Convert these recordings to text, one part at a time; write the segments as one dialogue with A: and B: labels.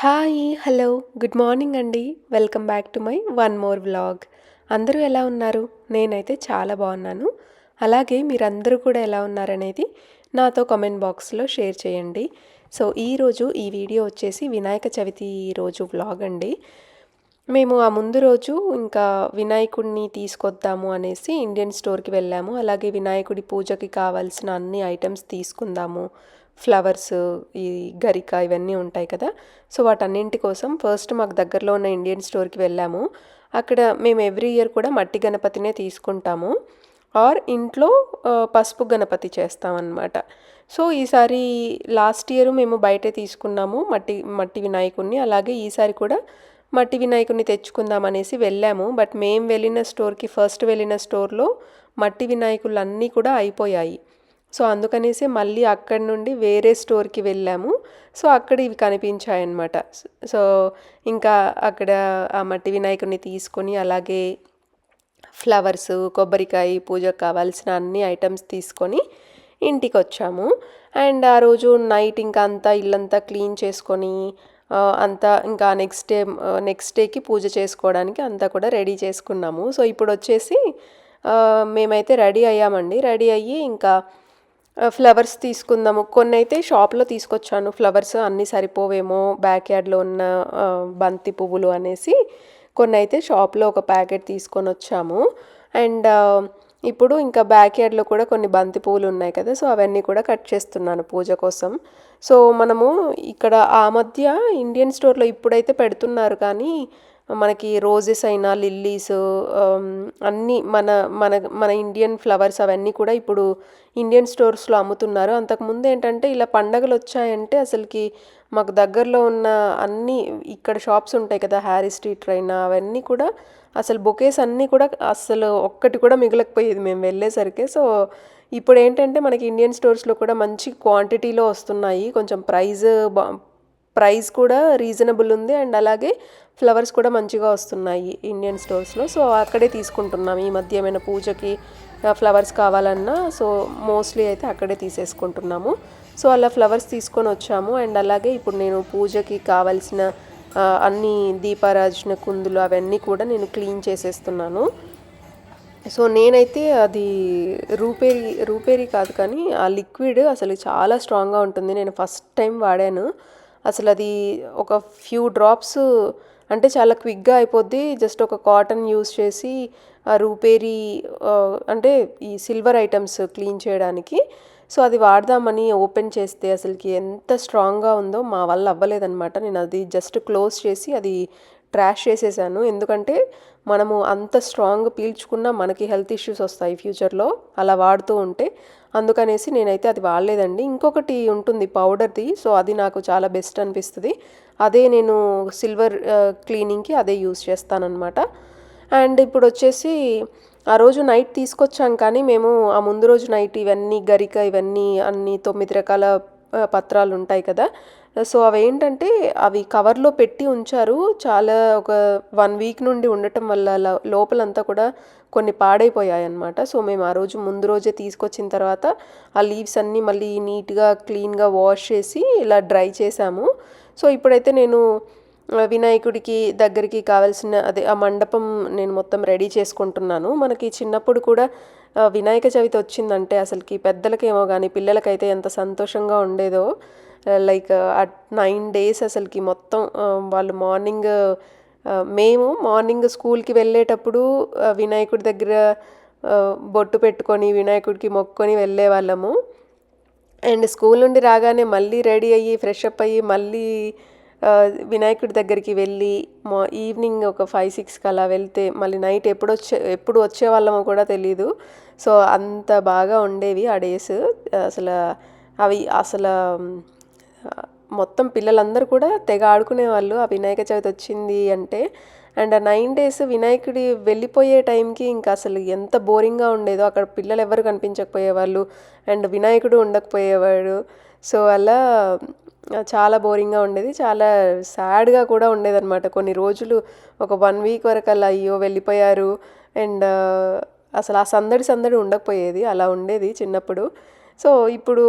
A: Hi hello good morning అండి. Welcome back to my one more vlog. అందరూ ఎలా ఉన్నారు? నేనైతే చాలా బాగున్నాను. అలాగే మీరందరూ కూడా ఎలా ఉన్నారనేది నాతో కామెంట్ బాక్స్లో షేర్ చేయండి. సో ఈరోజు ఈ వీడియో వచ్చేసి వినాయక చవితి రోజు వ్లాగ్ అండి. మేము ఆ ముందు రోజు ఇంకా వినాయకుడిని తీసుకొద్దాము అనేసి ఇండియన్ స్టోర్కి వెళ్ళాము. అలాగే వినాయకుడి పూజకి కావాల్సిన అన్ని ఐటమ్స్ తీసుకుందాము. ఫ్లవర్స్ ఈ గరిక ఇవన్నీ ఉంటాయి కదా. సో వాటన్నింటి కోసం ఫస్ట్ మాకు దగ్గరలో ఉన్న ఇండియన్ స్టోర్కి వెళ్ళాము. అక్కడ మేము ఎవ్రీ ఇయర్ కూడా మట్టి గణపతినే తీసుకుంటాము. ఆర్ ఇంట్లో పసుపు గణపతి చేస్తామన్నమాట. సో ఈసారి లాస్ట్ ఇయర్ మేము బయటే తీసుకున్నాము మట్టి మట్టి వినాయకుడిని. అలాగే ఈసారి కూడా మట్టి వినాయకుడిని తెచ్చుకుందాం అనేసి వెళ్ళాము. బట్ మేము వెళ్ళిన స్టోర్కి ఫస్ట్ వెళ్ళిన స్టోర్లో మట్టి వినాయకులు అన్నీ కూడా అయిపోయాయి. సో అందుకనేసి మళ్ళీ అక్కడి నుండి వేరే స్టోర్కి వెళ్ళాము. సో అక్కడ ఇవి కనిపించాయన్నమాట. సో ఇంకా అక్కడ ఆ మట్టి వినాయకుడిని తీసుకొని అలాగే ఫ్లవర్స్ కొబ్బరికాయ పూజకు కావాల్సిన అన్ని ఐటమ్స్ తీసుకొని ఇంటికి వచ్చాము అండ్ ఆ రోజు నైట్ ఇంకా అంతా ఇల్లంతా క్లీన్ చేసుకొని అంతా ఇంకా నెక్స్ట్ డే నెక్స్ట్ డేకి పూజ చేసుకోవడానికి అంతా కూడా రెడీ చేసుకున్నాము. సో ఇప్పుడు వచ్చేసి మేమైతే రెడీ అయ్యామండి. రెడీ అయ్యి ఇంకా ఫ్లవర్స్ తీసుకుందాము. కొన్ని అయితే షాప్లో తీసుకొచ్చాను. ఫ్లవర్స్ అన్నీ సరిపోవేమో బ్యాక్ యార్డ్లో ఉన్న బంతి పువ్వులు అనేసి కొన్ని అయితే షాప్లో ఒక ప్యాకెట్ తీసుకొని వచ్చాము. అండ్ ఇప్పుడు ఇంకా బ్యాక్ యార్డ్లో కూడా కొన్ని బంతి పువ్వులు ఉన్నాయి కదా సో అవన్నీ కూడా కట్ చేస్తున్నాను పూజ కోసం. సో మనము ఇక్కడ ఆ మధ్య ఇండియన్ స్టోర్లో ఇప్పుడైతే పెడుతున్నారు కానీ మనకి రోజెస్ అయినా లిల్లీస్ um, అన్నీ మన మన మన ఇండియన్ ఫ్లవర్స్ అవన్నీ కూడా ఇప్పుడు ఇండియన్ స్టోర్స్లో అమ్ముతున్నారు. అంతకుముందు ఏంటంటే ఇలా పండగలు వచ్చాయంటే అసలుకి మాకు దగ్గరలో ఉన్న అన్ని ఇక్కడ షాప్స్ ఉంటాయి కదా హ్యారీ స్ట్రీట్ అయినా అవన్నీ కూడా అసలు బొకేస్ అన్నీ కూడా అసలు ఒక్కటి కూడా మిగలకపోయేది మేము వెళ్ళేసరికి. సో ఇప్పుడు ఏంటంటే మనకి ఇండియన్ స్టోర్స్లో కూడా మంచి క్వాంటిటీలో వస్తున్నాయి. కొంచెం ప్రైజ్ ప్రైస్ కూడా రీజనబుల్ ఉంది అండ్ అలాగే ఫ్లవర్స్ కూడా మంచిగా వస్తున్నాయి ఇండియన్ స్టోర్స్లో. సో అక్కడే తీసుకుంటున్నాం. ఈ మధ్య ఏమైనా పూజకి ఫ్లవర్స్ కావాలన్నా సో మోస్ట్లీ అయితే అక్కడే తీసేసుకుంటున్నాము. సో అలా ఫ్లవర్స్ తీసుకొని వచ్చాము. అండ్ అలాగే ఇప్పుడు నేను పూజకి కావాల్సిన అన్ని దీపారాజన కుందులు అవన్నీ కూడా నేను క్లీన్ చేసేస్తున్నాను. సో నేనైతే అది రూపేరి రూపేరి కాదు కానీ ఆ లిక్విడ్ అసలు చాలా స్ట్రాంగ్గా ఉంటుంది. నేను ఫస్ట్ టైం వాడాను. అసలు అది ఒక ఫ్యూ డ్రాప్స్ అంటే చాలా క్విక్గా అయిపోద్ది. జస్ట్ ఒక కాటన్ యూస్ చేసి ఆ రూపేరీ అంటే ఈ సిల్వర్ ఐటమ్స్ క్లీన్ చేయడానికి. సో అది వాడదామని ఓపెన్ చేస్తే అసలుకి ఎంత స్ట్రాంగ్గా ఉందో మా వల్ల అవ్వలేదనమాట నేను అది జస్ట్ క్లోజ్ చేసి అది ట్రాష్ చేసేసాను. ఎందుకంటే మనము అంత స్ట్రాంగ్ పీల్చుకున్నా మనకి హెల్త్ ఇష్యూస్ వస్తాయి ఫ్యూచర్లో అలా వాడుతూ ఉంటే అందుకనేసి నేనైతే అది వాడలేదండి. ఇంకొకటి ఉంటుంది పౌడర్ది సో అది నాకు చాలా బెస్ట్ అనిపిస్తుంది. అదే నేను సిల్వర్ క్లీనింగ్కి అదే యూస్ చేస్తానన్నమాట. అండ్ ఇప్పుడు వచ్చేసి ఆ రోజు నైట్ తీసుకొచ్చాం కానీ మేము ఆ ముందు రోజు నైట్ ఇవన్నీ గరిక ఇవన్నీ అన్ని తొమ్మిది రకాల పత్రాలు ఉంటాయి కదా. సో అవి ఏంటంటే అవి కవర్లో పెట్టి ఉంచారు. చాలా ఒక వన్ వీక్ నుండి ఉండటం వల్ల లోపలంతా కూడా కొన్ని పాడైపోయాయి అనమాట సో మేము ఆ రోజు ముందు రోజే తీసుకొచ్చిన తర్వాత ఆ లీవ్స్ అన్నీ మళ్ళీ నీట్గా క్లీన్గా వాష్ చేసి ఇలా డ్రై చేసాము. సో ఇప్పుడైతే నేను వినాయకుడికి దగ్గరికి కావాల్సిన అదే ఆ మండపం నేను మొత్తం రెడీ చేసుకుంటున్నాను. మనకి చిన్నప్పుడు కూడా వినాయక చవితి వచ్చిందంటే అసలుకి పెద్దలకేమో కానీ పిల్లలకైతే ఎంత సంతోషంగా ఉండేదో లైక్ అట్ నైన్ డేస్ అసలుకి మొత్తం uh, వాళ్ళు మార్నింగ్ uh, మేము మార్నింగ్ స్కూల్కి వెళ్ళేటప్పుడు uh, వినాయకుడి దగ్గర బొట్టు పెట్టుకొని వినాయకుడికి మొక్కొని వెళ్ళే వాళ్ళము. అండ్ స్కూల్ నుండి రాగానే మళ్ళీ రెడీ అయ్యి ఫ్రెష్ అప్ అయ్యి మళ్ళీ వినాయకుడి దగ్గరికి వెళ్ళి మా ఈవినింగ్ ఒక ఫైవ్ సిక్స్కి అలా వెళ్తే మళ్ళీ నైట్ ఎప్పుడు వచ్చే ఎప్పుడు వచ్చేవాళ్ళమో కూడా తెలియదు సో అంత బాగా ఉండేవి ఆ డేస్ అసలు అవి అసలు మొత్తం పిల్లలందరూ కూడా తెగ ఆడుకునేవాళ్ళు ఆ వినాయక చవితి వచ్చింది అంటే అండ్ ఆ నైన్ డేస్ వినాయకుడి వెళ్ళిపోయే టైంకి ఇంకా అసలు ఎంత బోరింగ్గా ఉండేదో అక్కడ పిల్లలు ఎవరు కనిపించకపోయేవాళ్ళు అండ్ వినాయకుడు ఉండకపోయేవాడు సో అలా చాలా బోరింగ్గా ఉండేది. చాలా సాడ్గా కూడా ఉండేదన్నమాట. కొన్ని రోజులు ఒక వన్ వీక్ వరకు అలా అయ్యో వెళ్ళిపోయారు. అండ్ అసలు ఆ సందడి సందడి ఉండకపోయేది. అలా ఉండేది చిన్నప్పుడు. సో ఇప్పుడు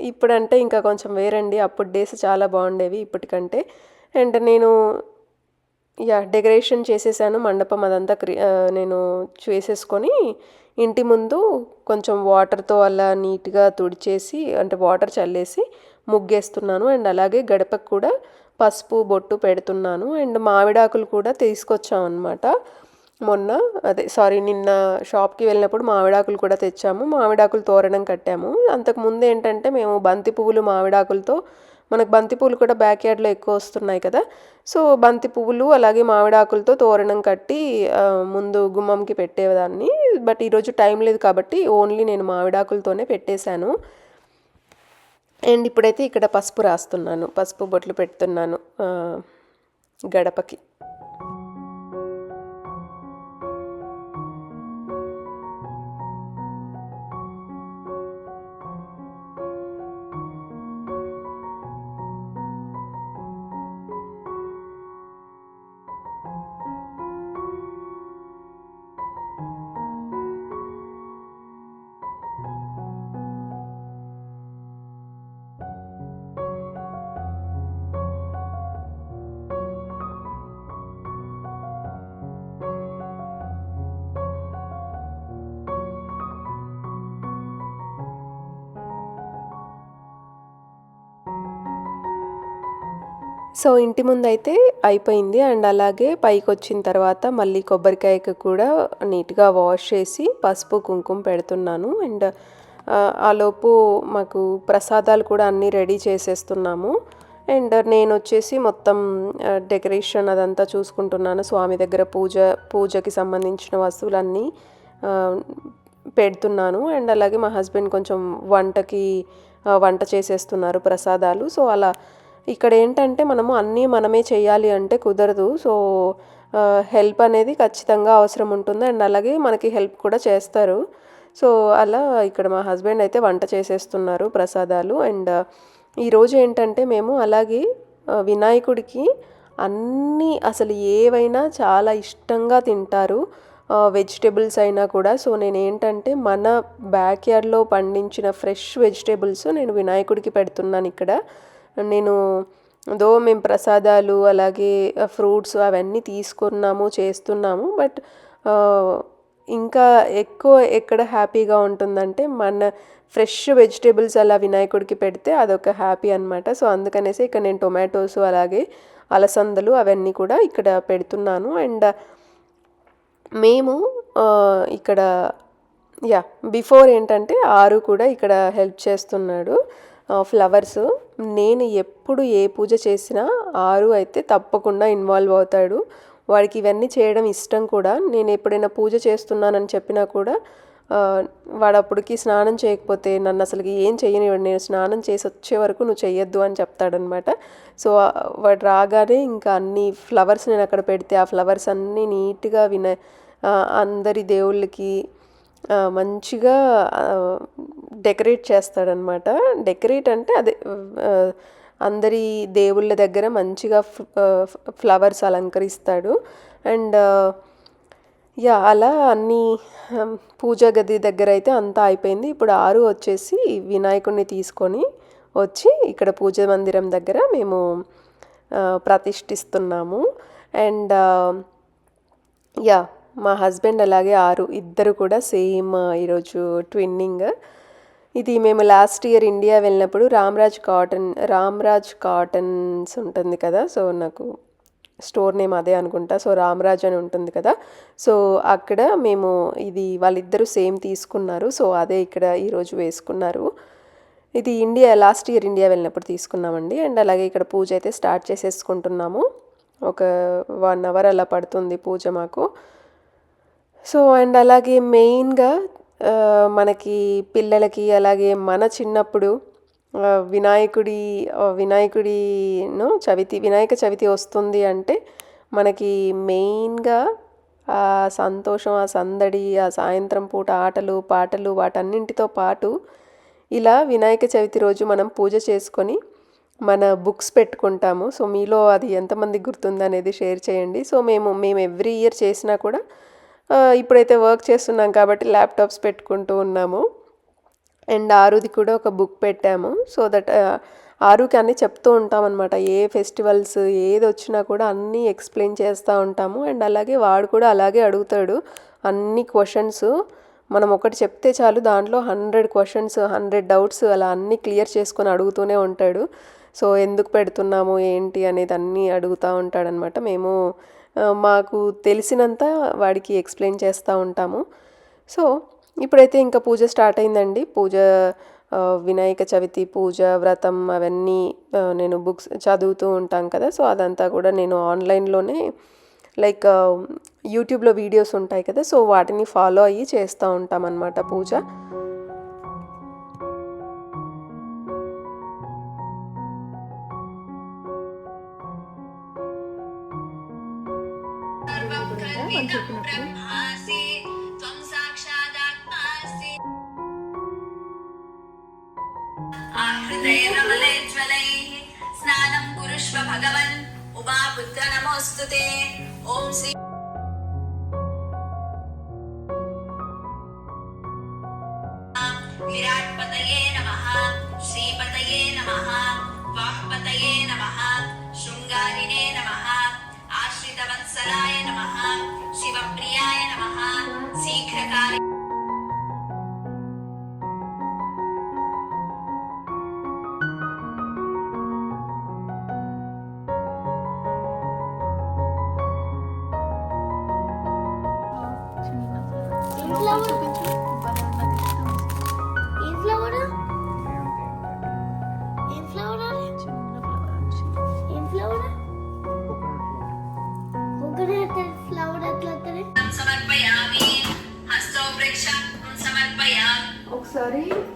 A: ఇప్పుడంటే ఇంకా కొంచెం వేరండి. అప్పుడు డేస్ చాలా బాగుండేవి ఇప్పటికంటే. అండ్ నేను యా డెకరేషన్ చేసేసాను మండపం అదంతా క్రి నేను చేసేసుకొని ఇంటి ముందు కొంచెం వాటర్తో అలా నీట్గా తుడిచేసి అంటే వాటర్ చల్లేసి ముగ్గేస్తున్నాను. అండ్ అలాగే గడపకు కూడా పసుపు బొట్టు పెడుతున్నాను. అండ్ మామిడాకులు కూడా తీసుకొచ్చాం అనమాట మొన్న అదే సారీ నిన్న షాప్కి వెళ్ళినప్పుడు మామిడాకులు కూడా తెచ్చాము. మామిడాకులు తోరణం కట్టాము. అంతకుముందు ఏంటంటే మేము బంతి పువ్వులు మామిడాకులతో మనకు బంతి పువ్వులు కూడా బ్యాక్ యార్డ్లో ఎక్కువ వస్తున్నాయి కదా. సో బంతి పువ్వులు అలాగే మామిడాకులతో తోరణం కట్టి ముందు గుమ్మంకి పెట్టేదాన్ని. బట్ ఈరోజు టైం లేదు కాబట్టి ఓన్లీ నేను మామిడాకులతోనే పెట్టేశాను. అండ్ ఇప్పుడైతే ఇక్కడ పసుపు రాస్తున్నాను. పసుపు బొట్లు పెడుతున్నాను గడపకి. సో ఇంటి ముందు అయితే అయిపోయింది. అండ్ అలాగే పైకి వచ్చిన తర్వాత మళ్ళీ కొబ్బరికాయకు కూడా నీట్గా వాష్ చేసి పసుపు కుంకుమ పెడుతున్నాను. అండ్ ఆలోపు మాకు ప్రసాదాలు కూడా అన్నీ రెడీ చేసేస్తున్నాము. అండ్ నేను వచ్చేసి మొత్తం డెకరేషన్ అదంతా చూసుకుంటున్నాను. స్వామి దగ్గర పూజ పూజకి సంబంధించిన వస్తువులన్నీ పెడుతున్నాను. అండ్ అలాగే మా హస్బెండ్ కొంచెం వంటకి వంట చేసేస్తున్నారు ప్రసాదాలు. సో అలా ఇక్కడ ఏంటంటే మనము అన్నీ మనమే చేయాలి అంటే కుదరదు. సో హెల్ప్ అనేది ఖచ్చితంగా అవసరం ఉంటుంది. అండ్ అలాగే మనకి హెల్ప్ కూడా చేస్తారు. సో అలా ఇక్కడ మా హస్బెండ్ అయితే వంట చేసేస్తున్నారు ప్రసాదాలు. అండ్ ఈరోజు ఏంటంటే మేము అలాగే వినాయకుడికి అన్నీ అసలు ఏవైనా చాలా ఇష్టంగా తింటారు. వెజిటేబుల్స్ అయినా కూడా. సో నేను ఏంటంటే మన బ్యాక్ యార్డ్లో పండించిన ఫ్రెష్ వెజిటేబుల్స్ నేను వినాయకుడికి పెడుతున్నాను ఇక్కడ. నేను దో మేము ప్రసాదాలు అలాగే ఫ్రూట్స్ అవన్నీ తీసుకున్నాము చేస్తున్నాము. బట్ ఇంకా ఎక్కువ ఎక్కడ హ్యాపీగా ఉంటుందంటే మన ఫ్రెష్ వెజిటేబుల్స్ అలా వినాయకుడికి పెడితే అదొక హ్యాపీ అనమాట సో అందుకనేసి ఇక్కడ నేను టొమాటోస్ అలాగే అలసందలు అవన్నీ కూడా ఇక్కడ పెడుతున్నాను. అండ్ మేము ఇక్కడ యా బిఫోర్ ఏంటంటే ఆరు కూడా ఇక్కడ హెల్ప్ చేస్తున్నాడు. ఫ్లవర్స్ నేను ఎప్పుడు ఏ పూజ చేసినా ఆరు అయితే తప్పకుండా ఇన్వాల్వ్ అవుతాడు. వాడికి ఇవన్నీ చేయడం ఇష్టం కూడా. నేను ఎప్పుడైనా పూజ చేస్తున్నానని చెప్పినా కూడా వాడు అప్పటికి స్నానం చేయకపోతే నన్ను అసలుకి ఏం చేయనివాడు నేను స్నానం చేసి వచ్చే వరకు నువ్వు చెయ్యొద్దు అని చెప్తాడనమాట సో వాడు రాగానే ఇంకా అన్ని ఫ్లవర్స్ నేను అక్కడ పెడితే ఆ ఫ్లవర్స్ అన్నీ నీట్గా విన అందరి దేవుళ్ళకి మంచిగా డెకరేట్ చేస్తాడనమాట. డెకరేట్ అంటే అదే అందరి దేవుళ్ళ దగ్గర మంచిగా ఫ్లవర్స్ అలంకరిస్తాడు. అండ్ యా అలా అన్ని పూజా గది దగ్గర అయితే అంతా అయిపోయింది. ఇప్పుడు ఆరు వచ్చేసి వినాయకుడిని తీసుకొని వచ్చి ఇక్కడ పూజ మందిరం దగ్గర మేము ప్రతిష్ఠిస్తున్నాము. అండ్ యా మా హస్బెండ్ అలాగే ఆరు ఇద్దరు కూడా సేమ్ ఈరోజు ట్విన్నింగ్. ఇది మేము లాస్ట్ ఇయర్ ఇండియా వెళ్ళినప్పుడు రామ్రాజ్ కాటన్ రామ్రాజ్ కాటన్స్ ఉంటుంది కదా సో నాకు స్టోర్ నేమ్ అదే అనుకుంటా సో రామరాజ్ అని ఉంటుంది కదా. సో అక్కడ మేము ఇది వాళ్ళిద్దరూ సేమ్ తీసుకున్నారు సో అదే ఇక్కడ ఈరోజు వేసుకున్నారు. ఇది ఇండియా లాస్ట్ ఇయర్ ఇండియా వెళ్ళినప్పుడు తీసుకున్నామండి. అండ్ అలాగే ఇక్కడ పూజ అయితే స్టార్ట్ చేసేసుకుంటున్నాము. ఒక వన్ అవర్ అలా పడుతుంది పూజ మాకు. సో అండ్ అలాగే మెయిన్గా మనకి పిల్లలకి అలాగే మన చిన్నప్పుడు వినాయకుడి వినాయకుడిను చవితి వినాయక చవితి వస్తుంది అంటే మనకి మెయిన్గా ఆ సంతోషం ఆ సందడి ఆ సాయంత్రం పూట ఆటలు పాటలు వాటన్నింటితో పాటు ఇలా వినాయక చవితి రోజు మనం పూజ చేసుకొని మన బుక్స్ పెట్టుకుంటాము. సో మీలో అది ఎంతమంది గుర్తుందనేది షేర్ చేయండి. సో మేము మేము ఎవ్రీ ఇయర్ చేసినా కూడా ఇప్పుడైతే వర్క్ చేస్తున్నాం కాబట్టి ల్యాప్టాప్స్ పెట్టుకుంటూ ఉన్నాము. అండ్ ఆరుది కూడా ఒక బుక్ పెట్టాము. సో దట్ ఆరుకి అన్నీ చెప్తూ ఉంటామన్నమాట. ఏ ఫెస్టివల్స్ ఏది వచ్చినా కూడా అన్నీ ఎక్స్ప్లెయిన్ చేస్తూ ఉంటాము. అండ్ అలాగే వాడు కూడా అలాగే అడుగుతాడు అన్ని క్వశ్చన్స్ మనం ఒకటి చెప్తే చాలు దాంట్లో హండ్రెడ్ క్వశ్చన్స్ హండ్రెడ్ డౌట్స్ అలా అన్నీ క్లియర్ చేసుకొని అడుగుతూనే ఉంటాడు. సో ఎందుకు పెడుతున్నాము ఏంటి అనేది అన్నీ అడుగుతూ ఉంటాడనమాట మేము మాకు తెలిసినంత వాడికి ఎక్స్ప్లెయిన్ చేస్తూ ఉంటాము. సో ఇప్పుడైతే ఇంకా పూజ స్టార్ట్ అయిందండి. పూజ వినాయక చవితి పూజ వ్రతం అవన్నీ నేను బుక్స్ చదువుతూ ఉంటాం కదా. సో అదంతా కూడా నేను ఆన్లైన్లోనే లైక్ యూట్యూబ్లో వీడియోస్ ఉంటాయి కదా. సో వాటిని ఫాలో అయ్యి చేస్తూ ఉంటాం అన్నమాట పూజ.
B: ब्रह्मासि त्वं साक्षादात्मासि। स्नानं कुरुष्व भगवन् उमापुत्र नमोऽस्तु ते। ॐ श्री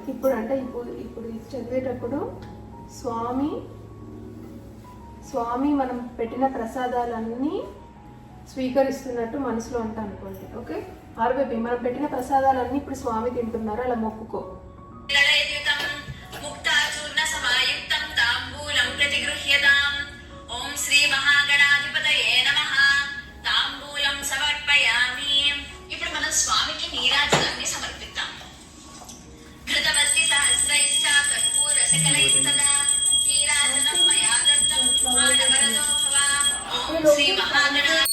A: ఇప్పుడు అంటే ఇప్పుడు ఇప్పుడు ఇది చదివేటప్పుడు స్వామి స్వామి మనం పెట్టిన ప్రసాదాలన్నీ స్వీకరిస్తున్నట్టు మనసులో ఉంటాం అనుకోండి ఓకే? ఆర్బేబి మనం పెట్టిన ప్రసాదాలన్నీ ఇప్పుడు స్వామి తింటున్నారు అలా మొక్కుకో.
B: ఇప్పుడు స్వామికి నీరాజులన్నీ సమర్పి కర్పూర సకలైః సదా నీరాజనం భవ శ్రీ మహాగణా